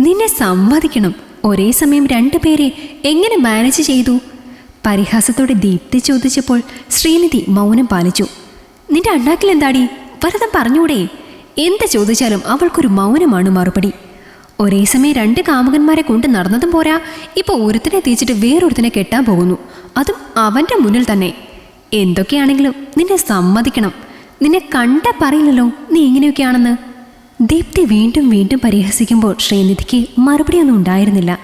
നിന്നെ സമ്മതിക്കണം. ഒരേ സമയം രണ്ടുപേരെ എങ്ങനെ മാനേജ് ചെയ്തു? പരിഹാസത്തോടെ ദീപ്തി ചോദിച്ചപ്പോൾ ശ്രീനിധി മൗനം പാലിച്ചു. നിന്റെ അണ്ണാക്കിൽ എന്താടി? വരതം പറഞ്ഞൂടെ. എന്ത് ചോദിച്ചാലും അവൾക്കൊരു മൗനമാണ് മറുപടി. ഒരേ സമയം രണ്ട് കാമുകന്മാരെ കൊണ്ട് നടന്നതും പോരാ. ഇപ്പൊ ഒരുത്തിനെ തീച്ചിട്ട് വേറൊരുത്തിനെ കെട്ടാൻ പോകുന്നു. അതും അവന്റെ മുന്നിൽ തന്നെ. എന്തൊക്കെയാണെങ്കിലും നിന്നെ സമ്മതിക്കണം. നിന്നെ കണ്ട പറയില്ലല്ലോ. നീ ഇങ്ങനെയൊക്കെയാണെന്ന്. ദീപ്തി വീണ്ടും വീണ്ടും പരിഹസിക്കുമ്പോൾ ശ്രീനിധിക്ക് മറുപടിയൊന്നും ഉണ്ടായിരുന്നില്ല.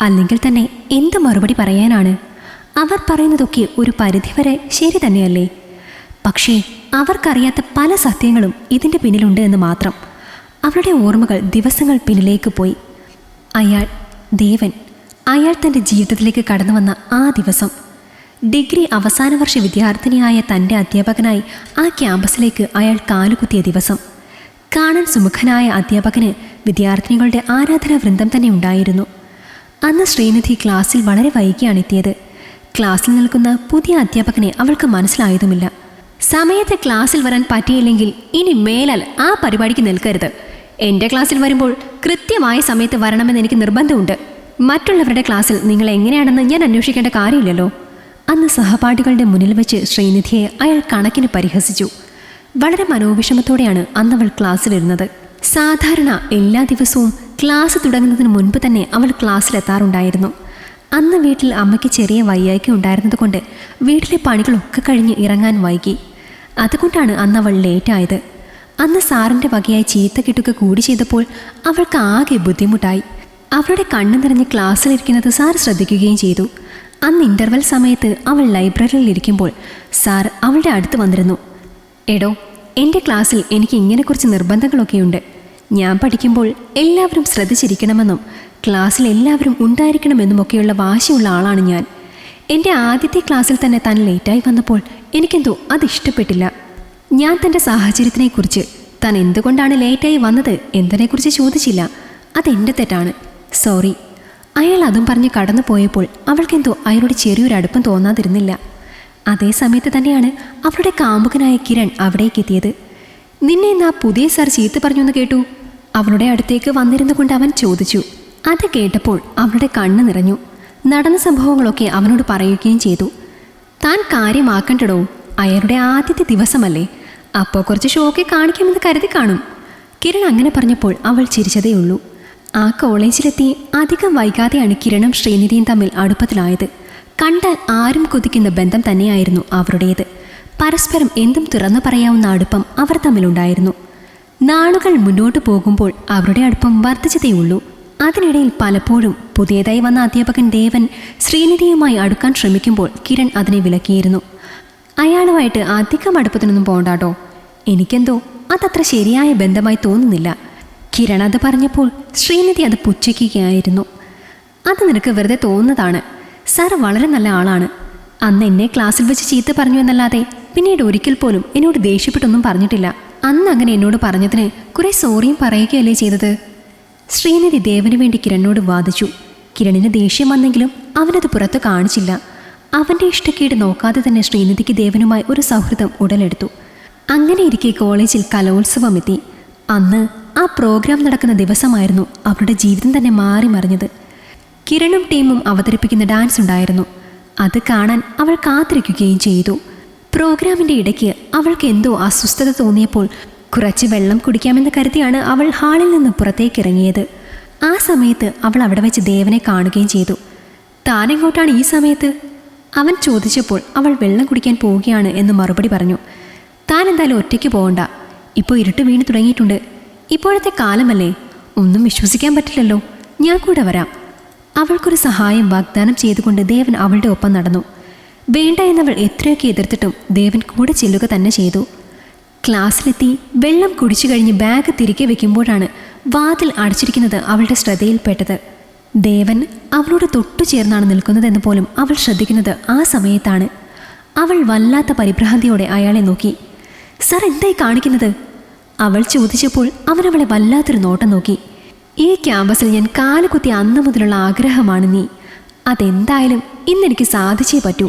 അല്ലെങ്കിൽ തന്നെ എന്ത് മറുപടി പറയാനാണ്? അവർ പറയുന്നതൊക്കെ ഒരു പരിധിവരെ ശരി തന്നെയല്ലേ? പക്ഷേ അവർക്കറിയാത്ത പല സത്യങ്ങളും ഇതിന്റെ പിന്നിലുണ്ട് എന്ന് മാത്രം. അവരുടെ ഓർമ്മകൾ ദിവസങ്ങൾ പിന്നിലേക്ക് പോയി. അയാൾ ദേവൻ അയാൾ തന്റെ ജീവിതത്തിലേക്ക് കടന്നു വന്ന ആ ദിവസം. ഡിഗ്രി അവസാന വർഷ വിദ്യാർത്ഥിനിയായ തന്റെ അധ്യാപകനായി ആ ക്യാമ്പസിലേക്ക് അയാൾ കാലുകുത്തിയ ദിവസം. കാണാൻ സുമുഖനായ അധ്യാപകന് വിദ്യാർത്ഥിനികളുടെ ആരാധനാ വൃന്ദം തന്നെ ഉണ്ടായിരുന്നു. അന്ന് ശ്രീനിധി ക്ലാസ്സിൽ വളരെ വൈകിയാണ് എത്തിയത് ക്ലാസ്സിൽ നിൽക്കുന്ന പുതിയ അധ്യാപകനെ അവൾക്ക് മനസ്സിലായതുമില്ല. സമയത്ത് ക്ലാസ്സിൽ വരാൻ പറ്റിയില്ലെങ്കിൽ ഇനി മേലാൽ ആ പരിപാടിക്ക് നിൽക്കരുത്. എന്റെ ക്ലാസ്സിൽ വരുമ്പോൾ കൃത്യമായ സമയത്ത് വരണമെന്ന് എനിക്ക് നിർബന്ധമുണ്ട്. മറ്റുള്ളവരുടെ ക്ലാസ്സിൽ നിങ്ങൾ എങ്ങനെയാണെന്ന് ഞാൻ അന്വേഷിക്കേണ്ട കാര്യമില്ലല്ലോ. അന്ന് സഹപാഠികളുടെ മുന്നിൽ വെച്ച് ശ്രീനിധിയെ അയാൾ കണക്കിന് പരിഹസിച്ചു. വളരെ മനോവിഷമത്തോടെയാണ് അന്നവൾ ക്ലാസ്സിലിരുന്നത് സാധാരണ എല്ലാ ദിവസവും ക്ലാസ് തുടങ്ങുന്നതിന് മുൻപ് തന്നെ അവൾ ക്ലാസ്സിലെത്താറുണ്ടായിരുന്നു. അന്ന് വീട്ടിൽ അമ്മയ്ക്ക് ചെറിയ വയ്യായ്ക ഉണ്ടായിരുന്നതുകൊണ്ട് വീട്ടിലെ പണികളൊക്കെ കഴിഞ്ഞ് ഇറങ്ങാൻ വൈകി. അതുകൊണ്ടാണ് അന്ന് അവൾ ലേറ്റായത്. അന്ന് സാറിന്റെ വകയായി ചീത്ത കിട്ടുക കൂടി ചെയ്തപ്പോൾ അവൾക്ക് ആകെ ബുദ്ധിമുട്ടായി. അവളുടെ കണ്ണു നിറഞ്ഞ് ക്ലാസ്സിലിരിക്കുന്നത് സാർ ശ്രദ്ധിക്കുകയും ചെയ്തു. അന്ന് ഇന്റർവെൽ സമയത്ത് അവൾ ലൈബ്രറിയിൽ ഇരിക്കുമ്പോൾ സാർ അവളുടെ അടുത്ത് വന്നിരുന്നു. എടോ എന്റെ ക്ലാസ്സിൽ എനിക്ക് ഇങ്ങനെ കുറച്ച് നിർബന്ധങ്ങളൊക്കെയുണ്ട്. ഞാൻ പഠിക്കുമ്പോൾ എല്ലാവരും ശ്രദ്ധിച്ചിരിക്കണമെന്നും ക്ലാസ്സിൽ എല്ലാവരും ഉണ്ടായിരിക്കണമെന്നുമൊക്കെയുള്ള വാശിയുള്ള ആളാണ് ഞാൻ. എന്റെ ആദ്യത്തെ ക്ലാസ്സിൽ തന്നെ താൻ ലേറ്റായി വന്നപ്പോൾ എനിക്കെന്തോ അത് ഇഷ്ടപ്പെട്ടില്ല ഞാൻ തന്റെ സാഹചര്യത്തിനെക്കുറിച്ച് താൻ എന്തുകൊണ്ടാണ് ലേറ്റായി വന്നത് എന്നതിനെക്കുറിച്ച് ചോദിച്ചില്ല. അതെന്റെ തെറ്റാണ്. സോറി. അയാൾ അതും പറഞ്ഞ് കടന്നു പോയപ്പോൾ അവൾക്കെന്തോ അയാളോട് ചെറിയൊരു അടുപ്പം തോന്നാതിരുന്നില്ല. അതേ സമയത്ത് തന്നെയാണ് അവളുടെ കാമുകനായ കിരൺ അവിടേക്ക് എത്തിയത് നിന്നെ ഇന്ന് ആ പുതിയ സാർ ചീത്ത പറഞ്ഞു എന്ന് കേട്ടു. അവളുടെ അടുത്തേക്ക് വന്നിരുന്നു കൊണ്ട് അവൻ ചോദിച്ചു. അത് കേട്ടപ്പോൾ അവളുടെ കണ്ണ് നിറഞ്ഞു. നടന്ന സംഭവങ്ങളൊക്കെ അവനോട് പറയുകയും ചെയ്തു. താൻ കാര്യമാക്കണ്ടടോ. അയാളുടെ ആദ്യത്തെ ദിവസമല്ലേ. അപ്പോൾ കുറച്ച് ഷോക്കെ കാണിക്കാമെന്ന് കരുതി കാണും. കിരൺ അങ്ങനെ പറഞ്ഞപ്പോൾ അവൾ ചിരിച്ചതേയുള്ളൂ ആ കോളേജിലെത്തി അധികം വൈകാതെയാണ് കിരണും ശ്രീനിധിയും തമ്മിൽ അടുപ്പത്തിലായത്. കണ്ടാൽ ആരും കൊതിക്കുന്ന ബന്ധം തന്നെയായിരുന്നു അവരുടേത്. പരസ്പരം എന്തും തുറന്നു പറയാവുന്ന അടുപ്പം അവർ തമ്മിലുണ്ടായിരുന്നു. നാളുകൾ മുന്നോട്ട് പോകുമ്പോൾ അവരുടെ അടുപ്പം വർദ്ധിച്ചതേയുള്ളൂ അതിനിടയിൽ പലപ്പോഴും പുതിയതായി വന്ന അധ്യാപകൻ ദേവൻ ശ്രീനിധിയുമായി അടുക്കാൻ ശ്രമിക്കുമ്പോൾ കിരൺ അതിനെ വിലക്കിയിരുന്നു. അയാളുമായിട്ട് അധികം അടുപ്പത്തിനൊന്നും പോകണ്ടാട്ടോ എനിക്കെന്തോ അതത്ര ശരിയായ ബന്ധമായി തോന്നുന്നില്ല. കിരൺ അത് പറഞ്ഞപ്പോൾ ശ്രീനിധി അത് പുച്ഛിക്കുകയായിരുന്നു. അത് നിനക്ക് വെറുതെ തോന്നുന്നതാണ്. സാർ വളരെ നല്ല ആളാണ്. അന്ന് എന്നെ ക്ലാസ്സിൽ വെച്ച് ചീത്ത പറഞ്ഞു എന്നല്ലാതെ പിന്നീട് ഒരിക്കൽ പോലും എന്നോട് ദേഷ്യപ്പെട്ടൊന്നും പറഞ്ഞിട്ടില്ല. അന്ന് അങ്ങനെ എന്നോട് പറഞ്ഞതിന് കുറെ സോറിയും പറയുകയല്ലേ ചെയ്തത്. ശ്രീനിധി ദേവന് വേണ്ടി കിരണിനോട് വാദിച്ചു. കിരണിന് ദേഷ്യം വന്നെങ്കിലും അവനത് പുറത്ത് കാണിച്ചില്ല. അവന്റെ ഇഷ്ടക്കേട് നോക്കാതെ തന്നെ ശ്രീനിധിക്ക് ദേവനുമായി ഒരു സൗഹൃദം ഉടലെടുത്തു. അങ്ങനെ ഇരിക്കെ കോളേജിൽ കലോത്സവം എത്തി അന്ന് ആ പ്രോഗ്രാം നടക്കുന്ന ദിവസമായിരുന്നു അവരുടെ ജീവിതം തന്നെ മാറി മറിഞ്ഞത് കിരണും ടീമും അവതരിപ്പിക്കുന്ന ഡാൻസ് ഉണ്ടായിരുന്നു. അത് കാണാൻ അവൾ കാത്തിരിക്കുകയും ചെയ്തു. പ്രോഗ്രാമിന്റെ ഇടയ്ക്ക് അവൾക്ക് എന്തോ അസ്വസ്ഥത തോന്നിയപ്പോൾ കുറച്ച് വെള്ളം കുടിക്കാമെന്ന് കരുതിയാണ് അവൾ ഹാളിൽ നിന്ന് പുറത്തേക്ക് ഇറങ്ങിയത് ആ സമയത്ത് അവൾ അവിടെ വെച്ച് ദേവനെ കാണുകയും ചെയ്തു. താനെങ്ങോട്ടാണ് ഈ സമയത്ത്? അവൻ ചോദിച്ചപ്പോൾ അവൾ വെള്ളം കുടിക്കാൻ പോവുകയാണ് എന്ന് മറുപടി പറഞ്ഞു. താൻ എന്തായാലും ഒറ്റയ്ക്ക് പോകണ്ട. ഇപ്പോൾ ഇരുട്ട് വീണ് തുടങ്ങിയിട്ടുണ്ട്. ഇപ്പോഴത്തെ കാലമല്ലേ? ഒന്നും വിശ്വസിക്കാൻ പറ്റില്ലല്ലോ. ഞാൻ കൂടെ വരാം. അവൾക്കൊരു സഹായം വാഗ്ദാനം ചെയ്തുകൊണ്ട് ദേവൻ അവളുടെ ഒപ്പം നടന്നു. വേണ്ട എന്നവൾ എത്രയൊക്കെ എതിർത്തിട്ടും ദേവൻ കൂടെ ചെല്ലുക തന്നെ ചെയ്തു. ക്ലാസ്സിലെത്തി വെള്ളം കുടിച്ചു കഴിഞ്ഞ് ബാഗ് തിരികെ വെക്കുമ്പോഴാണ് വാതിൽ അടച്ചിരിക്കുന്നത് അവളുടെ ശ്രദ്ധയിൽപ്പെട്ടത്. ദേവൻ അവളോട് തൊട്ടു ചേർന്നാണ് നിൽക്കുന്നതെന്ന് പോലും അവൾ ശ്രദ്ധിക്കുന്നത് ആ സമയത്താണ്. അവൾ വല്ലാത്ത പരിഭ്രാന്തിയോടെ അയാളെ നോക്കി. സർ എന്തായി കാണിക്കുന്നത്? അവൾ ചോദിച്ചപ്പോൾ അവൻ അവളെ വല്ലാത്തൊരു നോട്ടം നോക്കി. ഈ ക്യാമ്പസിൽ ഞാൻ കാലുകുത്തി അന്ന് മുതലുള്ള ആഗ്രഹമാണ് നീ. അതെന്തായാലും ഇന്നെനിക്ക് സാധിച്ചേ പറ്റൂ.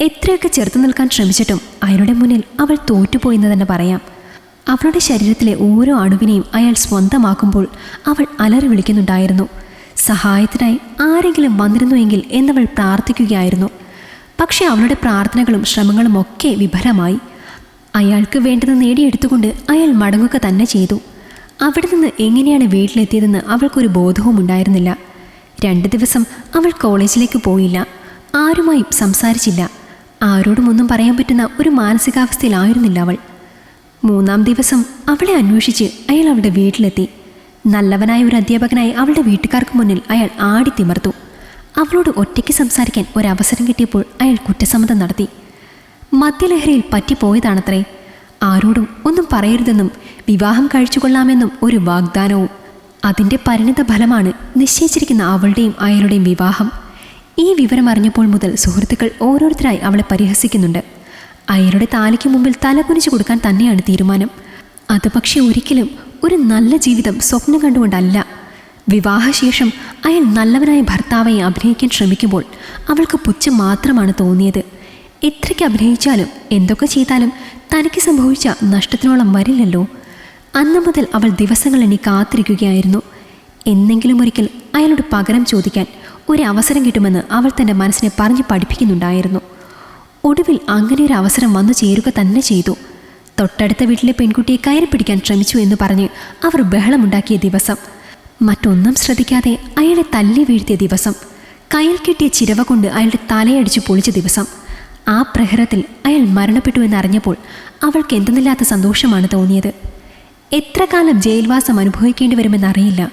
എത്രയൊക്കെ ചെറുത്തു നിൽക്കാൻ ശ്രമിച്ചിട്ടും അയാളുടെ മുന്നിൽ അവൾ തോറ്റുപോയെന്ന് തന്നെ പറയാം. അവളുടെ ശരീരത്തിലെ ഓരോ അണുവിനെയും അയാൾ സ്വന്തമാക്കുമ്പോൾ അവൾ അലറി വിളിക്കുന്നുണ്ടായിരുന്നു. സഹായത്തിനായി ആരെങ്കിലും വന്നിരുന്നുവെങ്കിൽ എന്നവൾ പ്രാർത്ഥിക്കുകയായിരുന്നു. പക്ഷേ അവളുടെ പ്രാർത്ഥനകളും ശ്രമങ്ങളും ഒക്കെ വിഫലമായി. അയാൾക്ക് വേണ്ടത് നേടിയെടുത്തുകൊണ്ട് അയാൾ മടങ്ങുക തന്നെ ചെയ്തു. അവിടെ നിന്ന് എങ്ങനെയാണ് വീട്ടിലെത്തിയതെന്ന് അവൾക്കൊരു ബോധവും ഉണ്ടായിരുന്നില്ല. രണ്ട് ദിവസം അവൾ കോളേജിലേക്ക് പോയില്ല. ആരുമായും സംസാരിച്ചില്ല. ആരോടും ഒന്നും പറയാൻ പറ്റുന്ന ഒരു മാനസികാവസ്ഥയിലായിരുന്നില്ല അവൾ. മൂന്നാം ദിവസം അവളെ അന്വേഷിച്ച് അയാൾ അവളുടെ വീട്ടിലെത്തി. നല്ലവനായ ഒരു അധ്യാപകനായി അവളുടെ വീട്ടുകാർക്ക് മുന്നിൽ അയാൾ ആടി തിമർത്തു. അവളോട് ഒറ്റയ്ക്ക് സംസാരിക്കാൻ ഒരവസരം കിട്ടിയപ്പോൾ അയാൾ കുറ്റസമ്മതം നടത്തി. മദ്യലഹരിയിൽ പറ്റിപ്പോയതാണത്രേ. ആരോടും ഒന്നും പറയരുതെന്നും വിവാഹം കഴിച്ചുകൊള്ളാമെന്നും ഒരു വാഗ്ദാനവും. അതിന്റെ പരിണിത ഫലമാണ് നിശ്ചയിച്ചിരിക്കുന്ന അവളുടെയും അയാളുടെയും വിവാഹം. ഈ വിവരം അറിഞ്ഞപ്പോൾ മുതൽ സുഹൃത്തുക്കൾ ഓരോരുത്തരായി അവളെ പരിഹസിക്കുന്നുണ്ട്. അയാളുടെ താലിക്ക് മുമ്പിൽ തലകുനിച്ചു കൊടുക്കാൻ തന്നെയാണ് തീരുമാനം. അത് പക്ഷേ ഒരിക്കലും ഒരു നല്ല ജീവിതം സ്വപ്നം കണ്ടുകൊണ്ടല്ല. വിവാഹശേഷം അയാൾ നല്ലവനായ ഭർത്താവായി അഭിനയിക്കാൻ ശ്രമിക്കുമ്പോൾ അവൾക്ക് പുച്ഛം മാത്രമാണ് തോന്നിയത്. എത്രയ്ക്ക് അഭിനയിച്ചാലും എന്തൊക്കെ ചെയ്താലും തനിക്ക് സംഭവിച്ച നഷ്ടത്തിനോളം വരില്ലല്ലോ. അന്നു മുതൽ അവൾ ദിവസങ്ങൾ എണ്ണി കാത്തിരിക്കുകയായിരുന്നു. എന്നെങ്കിലും ഒരിക്കൽ അയാളോട് പകരം ചോദിക്കാൻ ഒരു അവസരം കിട്ടുമെന്ന് അവൾ തന്റെ മനസ്സിനെ പറഞ്ഞു പഠിപ്പിക്കുന്നുണ്ടായിരുന്നു. ഒടുവിൽ അങ്ങനെ ഒരു അവസരം വന്നു ചേരുക തന്നെ ചെയ്തു. തൊട്ടടുത്ത വീട്ടിലെ പെൺകുട്ടിയെ കയറി പിടിക്കാൻ ശ്രമിച്ചു എന്ന് പറഞ്ഞ് അവർ ബഹളമുണ്ടാക്കിയ ദിവസം. മറ്റൊന്നും ശ്രദ്ധിക്കാതെ അയാളെ തല്ലി വീഴ്ത്തിയ ദിവസം. കയ്യിൽ കിട്ടിയ ചിരവ കൊണ്ട് അയാളുടെ തലയടിച്ച് പൊളിച്ച ദിവസം. ആ പ്രഹരത്തിൽ അയാൾ മരണപ്പെട്ടു എന്നറിഞ്ഞപ്പോൾ അവൾക്ക് എന്തെന്നില്ലാത്ത സന്തോഷമാണ് തോന്നിയത്. എത്ര കാലം ജയിൽവാസം അനുഭവിക്കേണ്ടി വരുമെന്നറിയില്ല.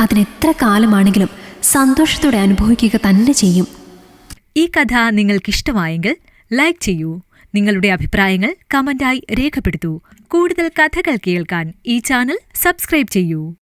അതിനെത്ര കാലമാണെങ്കിലും സന്തോഷത്തോടെ അനുഭവിക്കുക തന്നെ ചെയ്യും. ഈ കഥ നിങ്ങൾക്കിഷ്ടമായെങ്കിൽ ലൈക്ക് ചെയ്യൂ. നിങ്ങളുടെ അഭിപ്രായങ്ങൾ കമന്റായി രേഖപ്പെടുത്തൂ. കൂടുതൽ കഥകൾ കേൾക്കാൻ ഈ ചാനൽ സബ്സ്ക്രൈബ് ചെയ്യൂ.